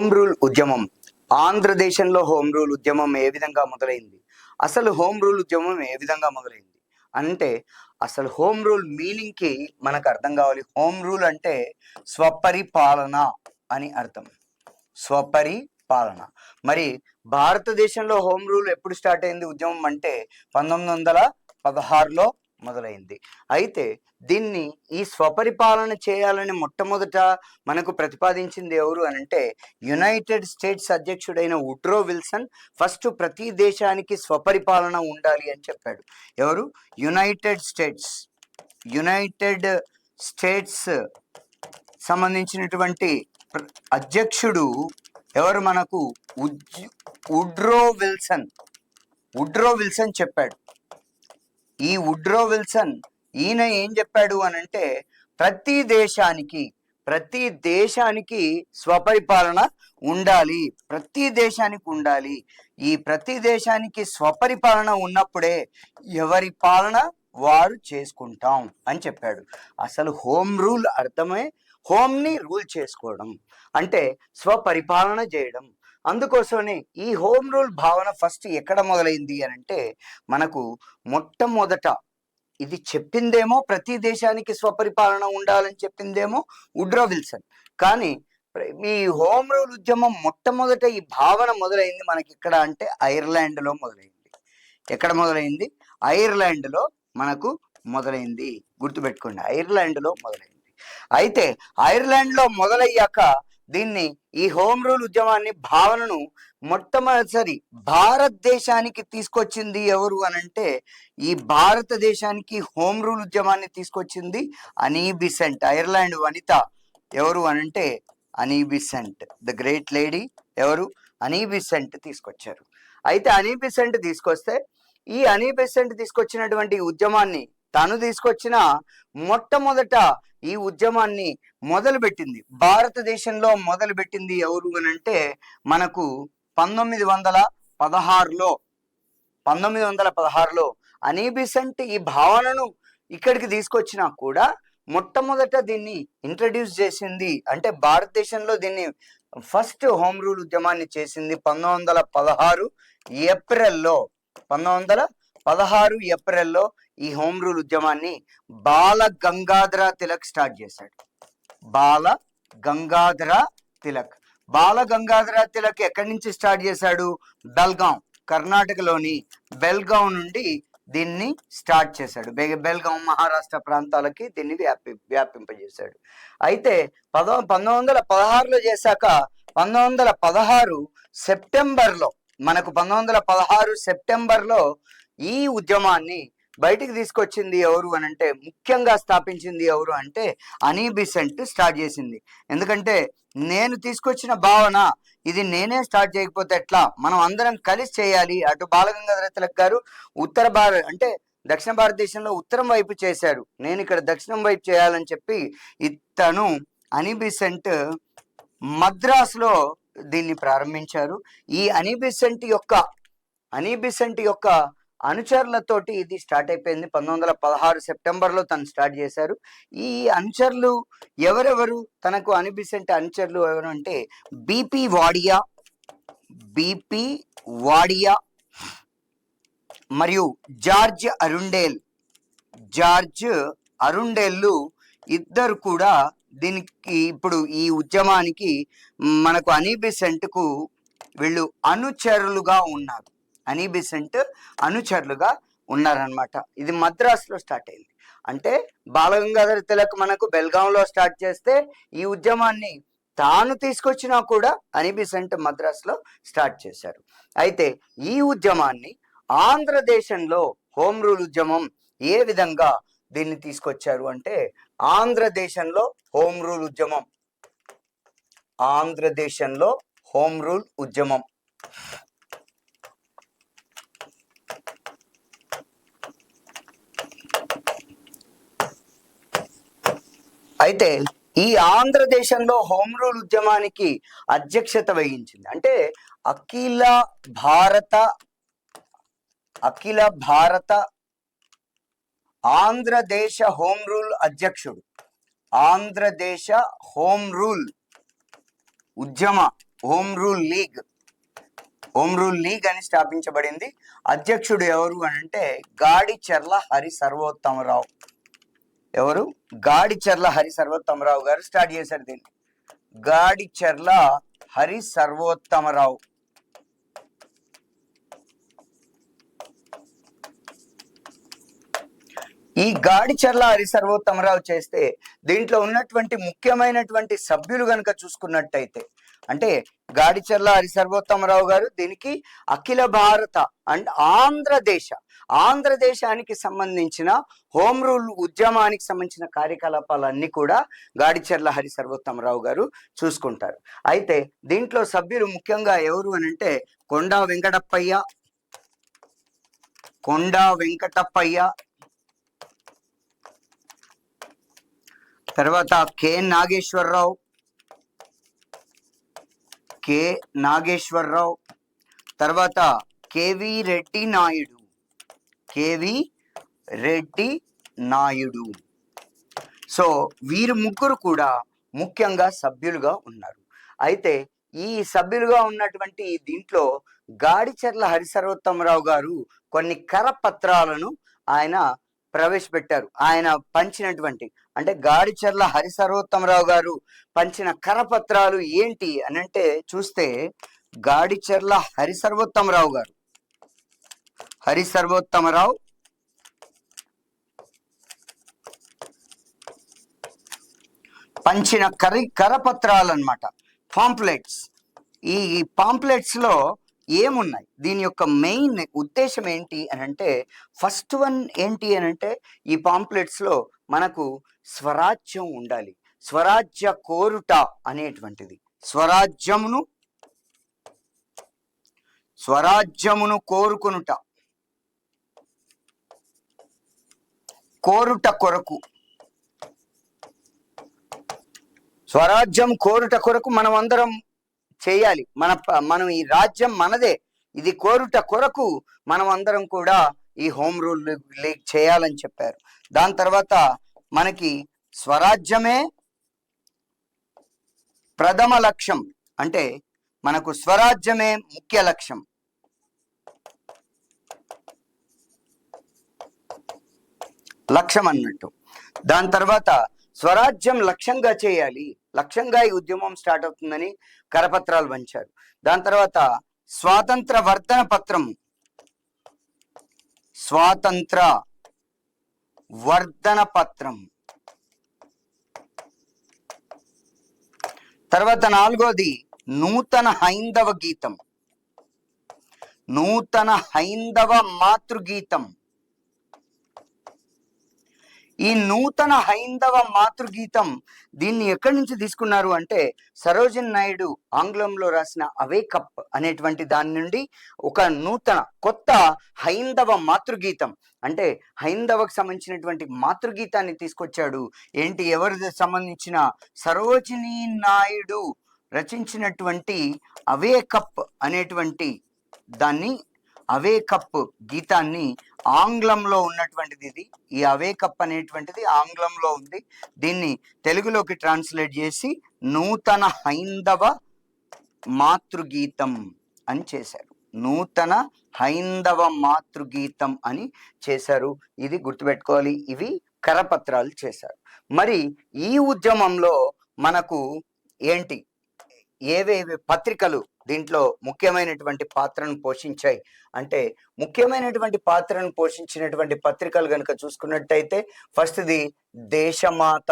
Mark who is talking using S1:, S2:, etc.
S1: Home rule ఉద్యమం. ఆంధ్రదేశంలో home rule ఉద్యమం ఏ విధంగా మొదలైంది? అసలు హోమ్ రూల్ ఉద్యమం ఏ విధంగా మొదలైంది? అంటే అసలు హోమ్ రూల్ మీనింగ్కి మనకు అర్థం కావాలి. హోమ్ రూల్ అంటే స్వపరిపాలన అని అర్థం. స్వపరిపాలన. మరి భారతదేశంలో హోమ్ రూల్ ఎప్పుడు స్టార్ట్ అయింది ఉద్యమం అంటే పంతొమ్మిది వందల పదహారులో మొదలైంది. అయితే దీన్ని ఈ స్వపరిపాలన చేయాలని మొట్టమొదట మనకు ప్రతిపాదించింది ఎవరు అని అంటే యునైటెడ్ స్టేట్స్ అధ్యక్షుడైన ఉడ్రో విల్సన్. ఫస్ట్ ప్రతి దేశానికి స్వపరిపాలన ఉండాలి అని చెప్పాడు. ఎవరు? United states. యునైటెడ్ స్టేట్స్ సంబంధించినటువంటి అధ్యక్షుడు ఎవరు మనకు? ఉజ్ ఉడ్రో విల్సన్. ఉడ్రో విల్సన్ చెప్పాడు. ఈ ఉడ్రో విల్సన్ ఈయన ఏం చెప్పాడు అని అంటే ప్రతి దేశానికి ప్రతి దేశానికి స్వపరిపాలన ఉండాలి ప్రతి దేశానికి ఉండాలి. ఈ ప్రతి దేశానికి స్వపరిపాలన ఉన్నప్పుడే ఎవరి పాలన వారు చేసుకుంటాం అని చెప్పాడు. అసలు హోమ్ రూల్ అర్థమే హోమ్ని రూల్ చేసుకోవడం. అంటే స్వపరిపాలన చేయడం. అందుకోసమే ఈ హోమ్ రూల్ భావన ఫస్ట్ ఎక్కడ మొదలైంది అని అంటే మనకు మొట్టమొదట ఇది చెప్పిందేమో ప్రతి దేశానికి స్వపరిపాలన ఉండాలని చెప్పిందేమో ఉడ్రా విల్సన్. కానీ ఈ హోమ్ రూల్ ఉద్యమం మొట్టమొదట ఈ భావన మొదలైంది మనకి ఎక్కడ అంటే ఐర్లాండ్లో మొదలైంది. ఎక్కడ మొదలైంది? ఐర్లాండ్లో మనకు మొదలైంది. గుర్తుపెట్టుకోండి ఐర్లాండ్లో మొదలైంది. అయితే ఐర్లాండ్లో మొదలయ్యాక దీన్ని ఈ హోమ్ రూల్ ఉద్యమాన్ని భావనను మొట్టమొదటిసారి భారతదేశానికి తీసుకొచ్చింది ఎవరు అనంటే ఈ భారతదేశానికి హోమ్ రూల్ ఉద్యమాన్ని తీసుకొచ్చింది అనీబిసెంట్ ఐర్లాండ్ వనిత ఎవరు అనంటే Annie Besant the great lady ఎవరు? అనీబిసెంట్ తీసుకొచ్చారు. అయితే అనీబిసెంట్ తీసుకొస్తే ఈ అనీబిసెంట్ తీసుకొచ్చినటువంటి ఉద్యమాన్ని తను తీసుకొచ్చిన మొట్టమొదట ఈ ఉద్యమాన్ని మొదలుపెట్టింది. భారతదేశంలో మొదలుపెట్టింది ఎవరు అని అంటే మనకు పంతొమ్మిది వందల పదహారులో పంతొమ్మిది వందల పదహారులో అనీబిసెంట్ ఈ భావనను ఇక్కడికి తీసుకొచ్చినా కూడా మొట్టమొదట దీన్ని ఇంట్రడ్యూస్ చేసింది అంటే భారతదేశంలో దీన్ని ఫస్ట్ హోమ్ రూల్ ఉద్యమాన్ని చేసింది పంతొమ్మిది వందల పదహారు ఏప్రిల్లో. పంతొమ్మిది వందల పదహారు ఏప్రిల్లో ఈ హోమ్ రూల్ ఉద్యమాన్ని బాల గంగాధర తిలక్ స్టార్ట్ చేశాడు. బాల గంగాధర తిలక్. బాల గంగాధర తిలక్ ఎక్కడి నుంచి స్టార్ట్ చేశాడు? బెల్గాం కర్ణాటకలోని బెల్గాం నుండి దీన్ని స్టార్ట్ చేశాడు. బె- బెల్గాం మహారాష్ట్ర ప్రాంతాలకి దీన్ని వ్యాపి వ్యాపింపజేశాడు. అయితే పదో పంతొమ్మిది వందల పదహారులో చేశాక పంతొమ్మిది వందల పదహారు సెప్టెంబర్లో మనకు పంతొమ్మిది వందల పదహారు సెప్టెంబర్లో ఈ ఉద్యమాన్ని బయటికి తీసుకొచ్చింది ఎవరు అని అంటే ముఖ్యంగా స్థాపించింది ఎవరు అంటే అనీబిసెంట్ స్టార్ట్ చేసింది. ఎందుకంటే నేను తీసుకొచ్చిన భావన ఇది నేనే స్టార్ట్ చేయకపోతే ఎట్లా? మనం అందరం కలిసి చేయాలి. అటు బాలగంగాధర తిలక్ గారు ఉత్తర భారత అంటే దక్షిణ భారతదేశంలో ఉత్తరం వైపు చేశారు. నేను ఇక్కడ దక్షిణం వైపు చేయాలని చెప్పి ఇతను అనిబిసెంట్ మద్రాసులో దీన్ని ప్రారంభించారు. ఈ అనిబిసెంట్ యొక్క అనిబిసెంట్ యొక్క అనుచరులతోటి ఇది స్టార్ట్ అయిపోయింది. పంతొమ్మిది వందల పదహారు సెప్టెంబర్లో తను స్టార్ట్ చేశారు. ఈ అనుచరులు ఎవరెవరు? తనకు అనిబిసెంట్ అనుచరులు ఎవరు అంటే బీపీ వాడియా బీపీ వాడియా మరియు జార్జ్ అరుండేల్. జార్జ్ అరుండేళ్ళు ఇద్దరు కూడా దీనికి ఇప్పుడు ఈ ఉద్యమానికి మనకు అనీబిసెంట్కు వీళ్ళు అనుచరులుగా ఉన్నారు. అనీబిసెంట్ అనుచరులుగా ఉన్నారనమాట ఇది మద్రాసులో స్టార్ట్ అయింది. అంటే బాలగంగాధర తిలక్ మనకు బెల్గాంలో స్టార్ట్ చేస్తే ఈ ఉద్యమాన్ని తాను తీసుకొచ్చినా కూడా అనిబిసెంట్ మద్రాసులో స్టార్ట్ చేశారు. అయితే ఈ ఉద్యమాన్ని ఆంధ్రదేశంలో హోమ్ రూల్ ఉద్యమం ఏ విధంగా దీన్ని తీసుకొచ్చారు అంటే ఆంధ్రదేశంలో హోమ్ రూల్ ఉద్యమం. ఆంధ్రదేశంలో హోమ్ రూల్ ఉద్యమం. అయితే ఈ ఆంధ్రదేశంలో హోమ్ రూల్ ఉద్యమానికి అధ్యక్షత వహించింది. అంటే అఖిల భారత అఖిల భారత ఆంధ్రదేశ హోమ్ రూల్ అధ్యక్షుడు. ఆంధ్రదేశ హోమ్ రూల్ ఉద్యమ home rule league home rule league అని స్థాపించబడింది. అధ్యక్షుడు ఎవరు అని అంటే గాడి చెర్ల హరి సర్వోత్తమరావు. ఎవరు? గాడిచెర్ల హరి సర్వోత్తమరావు గారు స్టార్ట్ చేశారు దీన్ని. గాడిచెర్ల హరి సర్వోత్తమరావు. ఈ గాడిచెర్ల హరి సర్వోత్తమరావు చేస్తే దీంట్లో ఉన్నటువంటి ముఖ్యమైనటువంటి సభ్యులు గనుక చూసుకున్నట్టయితే అంటే గాడిచర్ల హరి సర్వోత్తమరావు గారు దీనికి అఖిల భారత అండ్ ఆంధ్రదేశ ఆంధ్రదేశానికి సంబంధించిన హోమ్ రూల్ ఉద్యమానికి సంబంధించిన కార్యకలాపాలన్నీ కూడా గాడిచెర్ల హరి సర్వోత్తమరావు గారు చూసుకుంటారు. అయితే దీంట్లో సభ్యులు ముఖ్యంగా ఎవరు అని అంటే కొండా వెంకటప్పయ్య కొండా వెంకటప్పయ్య తర్వాత కె నాగేశ్వరరావు కె నాగేశ్వరరావు తర్వాత KV Reddy Naidu. KV Reddy Naidu. So వీరు ముగ్గురు కూడా ముఖ్యంగా సభ్యులుగా ఉన్నారు. అయితే ఈ సభ్యులుగా ఉన్నటువంటి దీంట్లో గాడిచెర్ల హరిసర్వోత్తమరావు గారు కొన్ని కరపత్రాలను ఆయన ప్రవేశపెట్టారు. ఆయన పంచినటువంటి అంటే గాడిచెర్ల హరిసర్వోత్తమరావు గారు పంచిన కరపత్రాలు ఏంటి అని అంటే చూస్తే గాడిచెర్ల హరిసర్వోత్తమరావు గారు హరి సర్వోత్తమరావు. పంచిన కరి కరపత్రాలు అనమాట పాంప్లెట్స్ ఈ పాంప్లెట్స్లో ఏమున్నాయి? దీని యొక్క మెయిన్ ఉద్దేశం ఏంటి అని అంటే ఫస్ట్ వన్ ఏంటి అని అంటే ఈ పాంప్లెట్స్లో మనకు స్వరాజ్యం ఉండాలి. స్వరాజ్య కోరుట అనేటువంటిది. స్వరాజ్యమును స్వరాజ్యమును కోరుకునుట. కోరుట కొరకు. స్వరాజ్యం కోరుట కొరకు మనం అందరం చేయాలి. మన ప- మనం ఈ రాజ్యం మనదే. ఇది కోరుట కొరకు మనం అందరం కూడా ఈ హోమ్ రూల్ లీగ్ చేయాలని చెప్పారు. దాని తర్వాత మనకి స్వరాజ్యమే ప్రథమ లక్ష్యం. అంటే మనకు స్వరాజ్యమే ముఖ్య లక్ష్యం. లక్ష్యం అన్నట్టు దాని తర్వాత స్వరాజ్యం లక్ష్యంగా చేయాలి. లక్ష్యంగా ఈ ఉద్యమం స్టార్ట్ అవుతుందని కరపత్రాలు పంచారు. దాని తర్వాత స్వాతంత్ర వర్ధన పత్రం. స్వాతంత్ర వర్ధన పత్రం. తర్వాత నాలుగోది నూతన హైందవ గీతం. నూతన హైందవ మాతృగీతం. ఈ నూతన హైందవ మాతృగీతం దీన్ని ఎక్కడి నుంచి తీసుకున్నారు అంటే సరోజన్ నాయుడు ఆంగ్లంలో రాసిన అవేకప్ అనేటువంటి దాని నుండి ఒక నూతన కొత్త హైందవ మాతృగీతం. అంటే హైందవకు సంబంధించినటువంటి మాతృగీతాన్ని తీసుకొచ్చాడు. ఏంటి? ఎవరికి సంబంధించిన? సరోజిని నాయుడు రచించినటువంటి అవేకప్ అనేటువంటి దాన్ని అవేకప్ గీతాన్ని ఆంగ్లంలో ఉన్నటువంటిది ఇది. ఈ అవేకప్ అనేటువంటిది ఆంగ్లంలో ఉంది. దీన్ని తెలుగులోకి ట్రాన్స్లేట్ చేసి నూతన హైందవ మాతృగీతం అని చేశారు. నూతన హైందవ మాతృగీతం అని చేశారు. ఇది గుర్తుపెట్టుకోవాలి. ఇవి కరపత్రాలు చేశారు. మరి ఈ ఉద్యమంలో మనకు ఏంటి? ఏవేవి పత్రికలు దీంట్లో ముఖ్యమైనటువంటి పాత్రను పోషించాయి. అంటే ముఖ్యమైనటువంటి పాత్రను పోషించినటువంటి పత్రికలు కనుక చూసుకున్నట్టయితే ఫస్ట్ది దేశమాత.